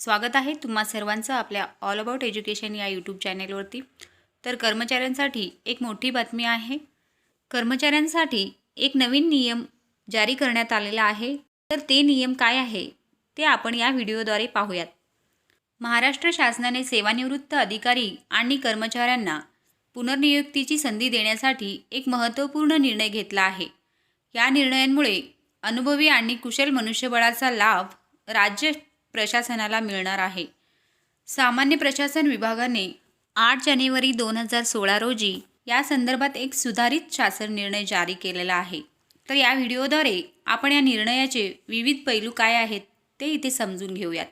स्वागत आहे तुम्हा सर्वांचं आपल्या ऑल अबाउट एज्युकेशन या यूट्यूब चॅनेलवरती तर कर्मचाऱ्यांसाठी एक मोठी बातमी आहे. कर्मचाऱ्यांसाठी एक नवीन नियम जारी करण्यात आलेला आहे. तर ते नियम काय आहे ते आपण या व्हिडिओद्वारे पाहूयात. महाराष्ट्र शासनाने सेवानिवृत्त अधिकारी आणि कर्मचाऱ्यांना पुनर्नियुक्तीची संधी देण्यासाठी एक महत्त्वपूर्ण निर्णय घेतला आहे. या निर्णयांमुळे अनुभवी आणि कुशल मनुष्यबळाचा लाभ राज्य प्रशासनाला मिळणार आहे. सामान्य प्रशासन विभागाने आठ जानेवारी दोन हजार सोळा रोजी या संदर्भात एक सुधारित शासन निर्णय जारी केलेला आहे. तर या व्हिडिओद्वारे आपण या निर्णयाचे विविध पैलू काय आहेत ते इथे समजून घेऊयात.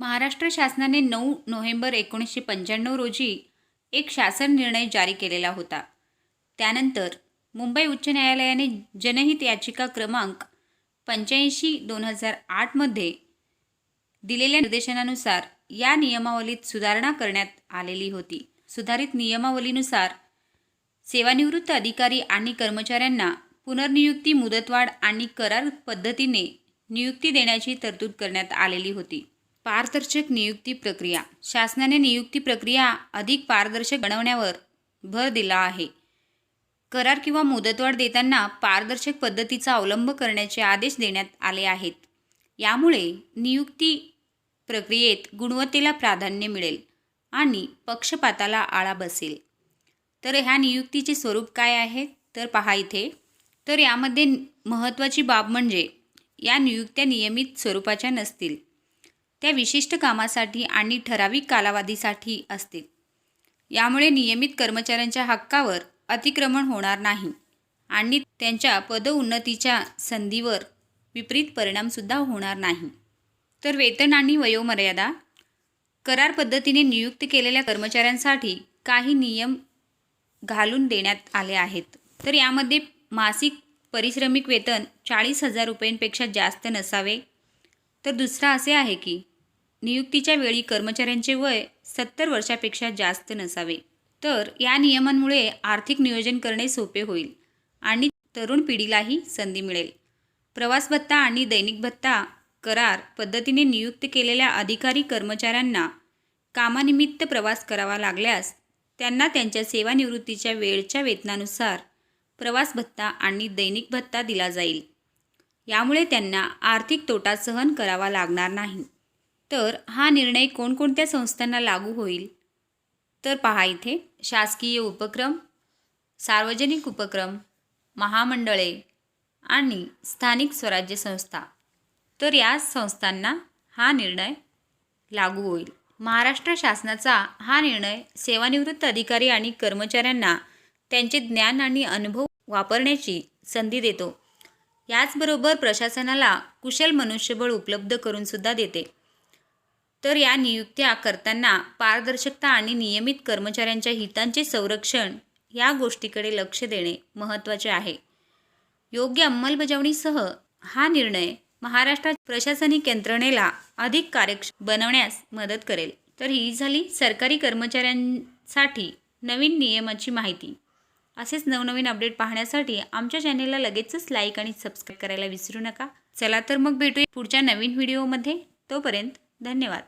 महाराष्ट्र शासनाने नऊ नोव्हेंबर एकोणीसशे पंच्याण्णव रोजी एक शासन निर्णय जारी केलेला होता. त्यानंतर मुंबई उच्च न्यायालयाने जनहित याचिका क्रमांक पंच्याऐंशी दोन हजार आठमध्ये दिलेल्या निर्देशनानुसार या नियमावलीत सुधारणा करण्यात आलेली होती. सुधारित नियमावलीनुसार सेवानिवृत्त अधिकारी आणि कर्मचाऱ्यांना पुनर्नियुक्ती मुदतवाढ आणि करार पद्धतीने नियुक्ती देण्याची तरतूद करण्यात आलेली होती. पारदर्शक नियुक्ती प्रक्रिया. शासनाने नियुक्ती प्रक्रिया अधिक पारदर्शक बनवण्यावर भर दिला आहे. करार किंवा मुदतवाढ देताना पारदर्शक पद्धतीचा अवलंब करण्याचे आदेश देण्यात आले आहेत. यामुळे नियुक्ती प्रक्रियेत गुणवत्तेला प्राधान्य मिळेल आणि पक्षपाताला आळा बसेल. तर ह्या नियुक्तीचे स्वरूप काय आहे? तर पहा इथे. तर यामध्ये महत्त्वाची बाब म्हणजे या नियुक्त्या नियमित स्वरूपाच्या नसतील. त्या विशिष्ट कामासाठी आणि ठराविक कालावधीसाठी असतील. यामुळे नियमित कर्मचाऱ्यांच्या हक्कावर अतिक्रमण होणार नाही आणि त्यांच्या पदोन्नतीच्या संधीवर विपरीत परिणामसुद्धा होणार नाही. तर वेतन आणि वयोमर्यादा. करार पद्धतीने नियुक्त केलेल्या कर्मचाऱ्यांसाठी काही नियम घालून देण्यात आले आहेत. तर यामध्ये मासिक परिश्रमिक वेतन चाळीस हजार रुपयांपेक्षा जास्त नसावे. तर दुसरा असे आहे की नियुक्तीच्या वेळी कर्मचाऱ्यांचे वय सत्तर वर्षापेक्षा जास्त नसावे. तर या नियमांमुळे आर्थिक नियोजन करणे सोपे होईल आणि तरुण पिढीलाही संधी मिळेल. प्रवास भत्ता आणि दैनिक भत्ता करार पद्धतीने नियुक्त केलेल्या अधिकारी कर्मचाऱ्यांना कामानिमित्त प्रवास करावा लागल्यास त्यांना त्यांच्या सेवानिवृत्तीच्या वेळच्या वेतनानुसार प्रवास भत्ता आणि दैनिक भत्ता दिला जाईल. यामुळे त्यांना आर्थिक तोटा सहन करावा लागणार नाही. तर हा निर्णय कोणकोणत्या संस्थांना लागू होईल? तर पहा इथे शासकीय उपक्रम सार्वजनिक उपक्रम महामंडळे आणि स्थानिक स्वराज्य संस्था. तर या संस्थांना हा निर्णय लागू होईल. महाराष्ट्र शासनाचा हा निर्णय सेवानिवृत्त अधिकारी आणि कर्मचाऱ्यांना त्यांचे ज्ञान आणि अनुभव वापरण्याची संधी देतो. याचबरोबर प्रशासनाला कुशल मनुष्यबळ उपलब्ध करूनसुद्धा देते. तर या नियुक्त्या करताना पारदर्शकता आणि नियमित कर्मचाऱ्यांच्या हितांचे संरक्षण या गोष्टीकडे लक्ष देणे महत्त्वाचे आहे. योग्य अंमलबजावणीसह हा निर्णय महाराष्ट्रात प्रशासनिक यंत्रणेला अधिक कार्यक्षम बनवण्यास मदत करेल. तर ही झाली सरकारी कर्मचाऱ्यांसाठी नवीन नियमाची माहिती. असेच नवनवीन अपडेट पाहण्यासाठी आमच्या चॅनेलला लगेचच लाईक आणि सबस्क्राईब करायला विसरू नका. चला तर मग भेटूया पुढच्या नवीन व्हिडिओमध्ये. तोपर्यंत धन्यवाद.